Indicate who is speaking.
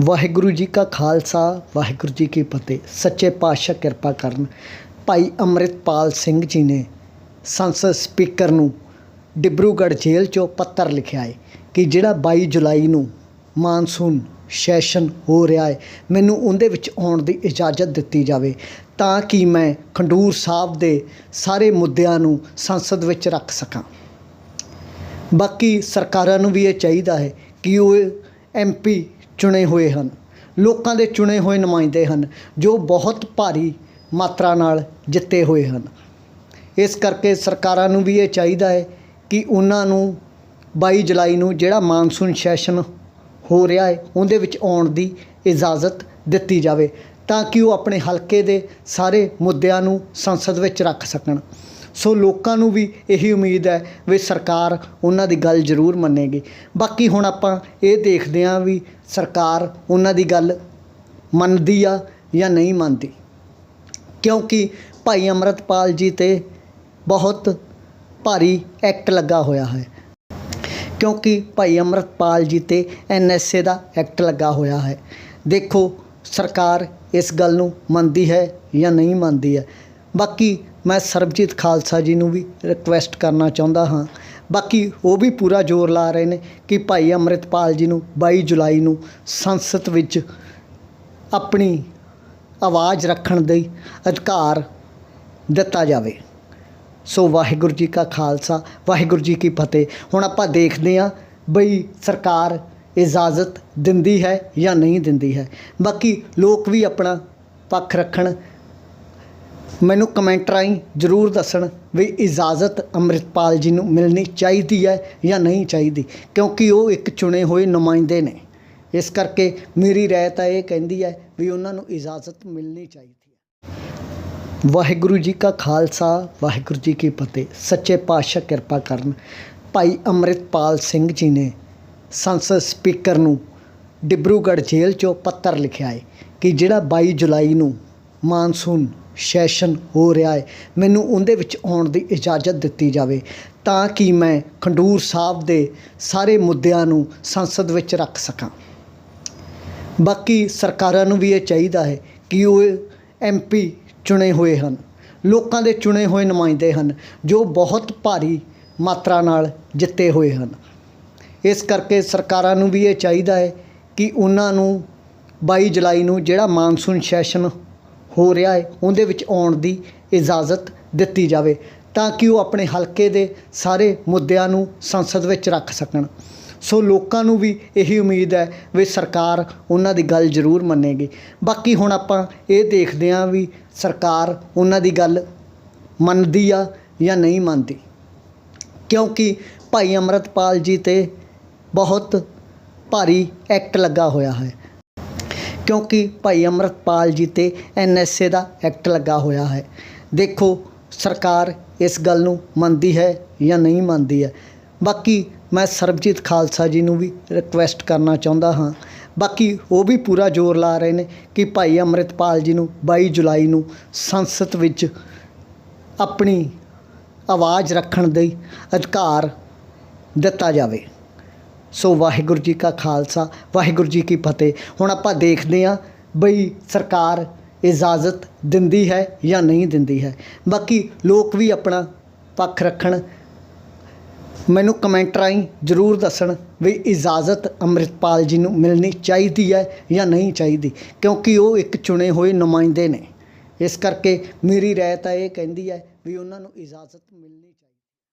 Speaker 1: ਵਾਹਿਗੁਰੂ ਜੀ ਕਾ ਖਾਲਸਾ, ਵਾਹਿਗੁਰੂ ਜੀ ਕੀ ਫਤਿਹ। ਸੱਚੇ ਪਾਤਸ਼ਾਹ ਕਿਰਪਾ ਕਰਨ। ਭਾਈ ਅੰਮ੍ਰਿਤਪਾਲ ਸਿੰਘ ਜੀ ਨੇ ਸੰਸਦ ਸਪੀਕਰ ਨੂੰ ਡਿਬਰੂਗੜ੍ਹ ਜੇਲ੍ਹ 'ਚੋਂ ਪੱਤਰ ਲਿਖਿਆ ਹੈ ਕਿ ਜਿਹੜਾ 22 ਜੁਲਾਈ ਨੂੰ ਮਾਨਸੂਨ ਸੈਸ਼ਨ ਹੋ ਰਿਹਾ ਹੈ ਮੈਨੂੰ ਉਹਦੇ ਵਿੱਚ ਆਉਣ ਦੀ ਇਜਾਜ਼ਤ ਦਿੱਤੀ ਜਾਵੇ ਤਾਂ ਕਿ ਮੈਂ ਖੰਡੂਰ ਸਾਹਿਬ ਦੇ ਸਾਰੇ ਮੁੱਦਿਆਂ ਨੂੰ ਸੰਸਦ ਵਿੱਚ ਰੱਖ ਸਕਾਂ। ਬਾਕੀ ਸਰਕਾਰਾਂ ਨੂੰ ਵੀ ਇਹ ਚਾਹੀਦਾ ਹੈ ਕਿ ਉਹ ਐਮਪੀ ਚੁਣੇ ਹੋਏ ਹਨ। ਲੋਕਾਂ ਦੇ ਚੁਣੇ ਹੋਏ ਨੁਮਾਇੰਦੇ ਹਨ, ਜੋ ਬਹੁਤ ਭਾਰੀ ਮਾਤਰਾ ਨਾਲ ਜਿੱਤੇ ਹੋਏ ਹਨ। ਇਸ ਕਰਕੇ ਸਰਕਾਰਾਂ ਨੂੰ ਵੀ ਇਹ ਚਾਹੀਦਾ ਹੈ ਕਿ ਉਹਨਾਂ ਨੂੰ 22 ਜੁਲਾਈ ਨੂੰ ਜਿਹੜਾ ਮਾਨਸੂਨ ਸੈਸ਼ਨ ਹੋ ਰਿਹਾ ਹੈ, ਉਹਦੇ ਵਿੱਚ ਆਉਣ ਦੀ ਇਜਾਜ਼ਤ ਦਿੱਤੀ ਜਾਵੇ, ਤਾਂ ਕਿ ਉਹ ਆਪਣੇ ਹਲਕੇ ਦੇ ਸਾਰੇ ਮੁੱਦਿਆਂ ਨੂੰ ਸੰਸਦ ਵਿੱਚ ਰੱਖ ਸਕਣ। ਸੋ ਲੋਕਾਂ ਨੂੰ ਵੀ ਇਹੀ ਉਮੀਦ ਹੈ ਵੀ ਸਰਕਾਰ ਉਹਨਾਂ ਦੀ ਗੱਲ ਜ਼ਰੂਰ ਮੰਨੇਗੀ। ਬਾਕੀ ਹੁਣ ਆਪਾਂ ਇਹ ਦੇਖਦੇ ਹਾਂ ਵੀ ਸਰਕਾਰ ਉਹਨਾਂ ਦੀ ਗੱਲ ਮੰਨਦੀ ਆ ਜਾਂ ਨਹੀਂ ਮੰਨਦੀ। ਕਿਉਂਕਿ ਭਾਈ ਅੰਮ੍ਰਿਤਪਾਲ ਜੀ ਤੇ ਬਹੁਤ ਭਾਰੀ ਐਕਟ ਲੱਗਾ ਹੋਇਆ ਹੈ। ਕਿਉਂਕਿ ਭਾਈ ਅੰਮ੍ਰਿਤਪਾਲ ਜੀ ਤੇ ਐਨਐਸਏ ਦਾ ਐਕਟ ਲੱਗਾ ਹੋਇਆ ਹੈ। ਦੇਖੋ ਸਰਕਾਰ ਇਸ ਗੱਲ ਨੂੰ ਮੰਨਦੀ ਹੈ ਜਾਂ ਨਹੀਂ ਮੰਨਦੀ ਹੈ। ਬਾਕੀ ਮੈਂ ਸਰਬਜੀਤ ਖਾਲਸਾ ਜੀ ਨੂੰ ਵੀ ਰਿਕੁਐਸਟ ਕਰਨਾ ਚਾਹੁੰਦਾ ਹਾਂ। ਬਾਕੀ ਉਹ ਵੀ ਪੂਰਾ ਜ਼ੋਰ ਲਾ ਰਹੇ ਨੇ ਕਿ ਭਾਈ ਅੰਮ੍ਰਿਤਪਾਲ ਜੀ ਨੂੰ 22 ਜੁਲਾਈ ਨੂੰ ਸੰਸਦ ਵਿੱਚ ਆਪਣੀ ਆਵਾਜ਼ ਰੱਖਣ ਦੇ ਅਧਿਕਾਰ ਦਿੱਤਾ ਜਾਵੇ। ਸੋ ਵਾਹਿਗੁਰੂ ਜੀ ਕਾ ਖਾਲਸਾ, ਵਾਹਿਗੁਰੂ ਜੀ ਕੀ ਫਤਿਹ। ਹੁਣ ਆਪਾਂ ਦੇਖਦੇ ਹਾਂ ਬਈ ਸਰਕਾਰ ਇਜਾਜ਼ਤ ਦਿੰਦੀ ਹੈ ਜਾਂ ਨਹੀਂ ਦਿੰਦੀ ਹੈ। ਬਾਕੀ ਲੋਕ ਵੀ ਆਪਣਾ ਪੱਖ ਰੱਖਣ ਮੈਨੂੰ ਕਮੈਂਟ ਰਾਹੀਂ ਜ਼ਰੂਰ ਦੱਸਣ ਵੀ ਇਜਾਜ਼ਤ ਅੰਮ੍ਰਿਤਪਾਲ ਜੀ ਨੂੰ ਮਿਲਣੀ ਚਾਹੀਦੀ ਹੈ ਜਾਂ ਨਹੀਂ ਚਾਹੀਦੀ, ਕਿਉਂਕਿ ਉਹ ਇੱਕ ਚੁਣੇ ਹੋਏ ਨੁਮਾਇੰਦੇ ਨੇ। ਇਸ ਕਰਕੇ ਮੇਰੀ ਰਾਏ ਤਾਂ ਇਹ ਕਹਿੰਦੀ ਹੈ ਵੀ ਉਹਨਾਂ ਨੂੰ ਇਜਾਜ਼ਤ ਮਿਲਣੀ ਚਾਹੀਦੀ ਹੈ। ਵਾਹਿਗੁਰੂ ਜੀ ਕਾ ਖਾਲਸਾ, ਵਾਹਿਗੁਰੂ ਜੀ ਕੀ ਫਤਿਹ। ਸੱਚੇ ਪਾਤਸ਼ਾਹ ਕਿਰਪਾ ਕਰਨ। ਭਾਈ ਅੰਮ੍ਰਿਤਪਾਲ ਸਿੰਘ ਜੀ ਨੇ ਸੰਸਦ ਸਪੀਕਰ ਨੂੰ ਡਿਬਰੂਗੜ੍ਹ ਜੇਲ੍ਹ 'ਚੋਂ ਪੱਤਰ ਲਿਖਿਆ ਹੈ ਕਿ ਜਿਹੜਾ 22 ਜੁਲਾਈ ਨੂੰ ਮਾਨਸੂਨ ਸੈਸ਼ਨ ਹੋ ਰਿਹਾ ਹੈ। ਮੈਨੂੰ ਉਹਦੇ ਵਿੱਚ ਆਉਣ ਦੀ ਇਜਾਜ਼ਤ ਦਿੱਤੀ ਜਾਵੇ ਤਾਂ ਕਿ ਮੈਂ ਖੰਡੂਰ ਸਾਹਿਬ ਦੇ ਸਾਰੇ ਮੁੱਦਿਆਂ ਨੂੰ ਸੰਸਦ ਵਿੱਚ ਰੱਖ ਸਕਾਂ। ਬਾਕੀ ਸਰਕਾਰਾਂ ਨੂੰ ਵੀ ਇਹ ਚਾਹੀਦਾ ਹੈ ਕਿ ਉਹ ਐਮਪੀ ਚੁਣੇ ਹੋਏ ਹਨ। ਲੋਕਾਂ ਦੇ ਚੁਣੇ ਹੋਏ ਨੁਮਾਇੰਦੇ ਹਨ ਜੋ ਬਹੁਤ ਭਾਰੀ ਮਾਤਰਾ ਨਾਲ ਜਿੱਤੇ ਹੋਏ ਹਨ। ਇਸ ਕਰਕੇ ਸਰਕਾਰਾਂ ਨੂੰ ਵੀ ਇਹ ਚਾਹੀਦਾ ਹੈ ਕਿ ਉਹਨਾਂ ਨੂੰ 22 ਜੁਲਾਈ ਨੂੰ ਜਿਹੜਾ ਮਾਨਸੂਨ ਸੈਸ਼ਨ ਹੋ ਰਿਹਾ ਹੈ, ਉਹਦੇ ਵਿੱਚ ਆਉਣ ਦੀ ਇਜਾਜ਼ਤ ਦਿੱਤੀ ਜਾਵੇ ਤਾਂ ਕਿ ਉਹ ਆਪਣੇ ਹਲਕੇ ਦੇ ਸਾਰੇ ਮੁੱਦਿਆਂ ਨੂੰ ਸੰਸਦ ਵਿੱਚ ਰੱਖ ਸਕਣ। ਸੋ ਲੋਕਾਂ ਨੂੰ ਵੀ ਇਹੀ ਉਮੀਦ ਹੈ ਵੀ ਸਰਕਾਰ ਉਹਨਾਂ ਦੀ ਗੱਲ ਜ਼ਰੂਰ ਮੰਨੇਗੀ। ਬਾਕੀ ਹੁਣ ਆਪਾਂ ਇਹ ਦੇਖਦੇ ਹਾਂ ਵੀ ਸਰਕਾਰ ਉਹਨਾਂ ਦੀ ਗੱਲ ਮੰਨਦੀ ਆ ਜਾਂ ਨਹੀਂ ਮੰਨਦੀ। ਕਿਉਂਕਿ ਭਾਈ ਅੰਮ੍ਰਿਤਪਾਲ ਜੀ ਤੇ ਬਹੁਤ ਭਾਰੀ ਐਕਟ ਲੱਗਾ ਹੋਇਆ ਹੈ। ਕਿਉਂਕਿ ਭਾਈ ਅੰਮ੍ਰਿਤਪਾਲ ਜੀ ਤੇ ਐਨਐਸਏ ਦਾ ਐਕਟ ਲੱਗਾ ਹੋਇਆ ਹੈ। ਦੇਖੋ, ਸਰਕਾਰ ਇਸ ਗੱਲ ਨੂੰ ਮੰਨਦੀ ਹੈ ਜਾਂ ਨਹੀਂ ਮੰਨਦੀ ਹੈ। ਬਾਕੀ ਮੈਂ ਸਰਬਜੀਤ ਖਾਲਸਾ ਜੀ ਨੂੰ ਵੀ ਰਿਕੁਐਸਟ ਕਰਨਾ ਚਾਹੁੰਦਾ ਹਾਂ। ਬਾਕੀ ਉਹ ਵੀ ਪੂਰਾ ਜ਼ੋਰ ਲਾ ਰਹੇ ਨੇ ਕਿ ਭਾਈ ਅੰਮ੍ਰਿਤਪਾਲ ਜੀ ਨੂੰ 22 ਜੁਲਾਈ ਨੂੰ ਸੰਸਦ ਵਿੱਚ ਆਪਣੀ ਆਵਾਜ਼ ਰੱਖਣ ਦੇ ਅਧਿਕਾਰ ਦਿੱਤਾ ਜਾਵੇ। ਸੋ ਵਾਹਿਗੁਰੂ ਜੀ ਕਾ ਖਾਲਸਾ, ਵਾਹਿਗੁਰੂ ਜੀ ਕੀ ਫਤਿਹ। ਹੁਣ ਆਪਾਂ ਦੇਖਦੇ ਹਾਂ ਬਈ ਸਰਕਾਰ ਇਜਾਜ਼ਤ ਦਿੰਦੀ ਹੈ ਜਾਂ ਨਹੀਂ ਦਿੰਦੀ ਹੈ। ਬਾਕੀ ਲੋਕ ਵੀ ਆਪਣਾ ਪੱਖ ਰੱਖਣ। ਮੈਨੂੰ ਕਮੈਂਟ ਰਾਹੀਂ ਜ਼ਰੂਰ ਦੱਸਣ ਵੀ ਇਜਾਜ਼ਤ ਅੰਮ੍ਰਿਤਪਾਲ ਜੀ ਨੂੰ ਮਿਲਣੀ ਚਾਹੀਦੀ ਹੈ ਜਾਂ ਨਹੀਂ ਚਾਹੀਦੀ, ਕਿਉਂਕਿ ਉਹ ਇੱਕ ਚੁਣੇ ਹੋਏ ਨੁਮਾਇੰਦੇ ਨੇ। ਇਸ ਕਰਕੇ ਮੇਰੀ ਰਾਏ ਤਾਂ ਇਹ ਕਹਿੰਦੀ ਹੈ ਵੀ ਉਹਨਾਂ ਨੂੰ ਇਜਾਜ਼ਤ ਮਿਲਣੀ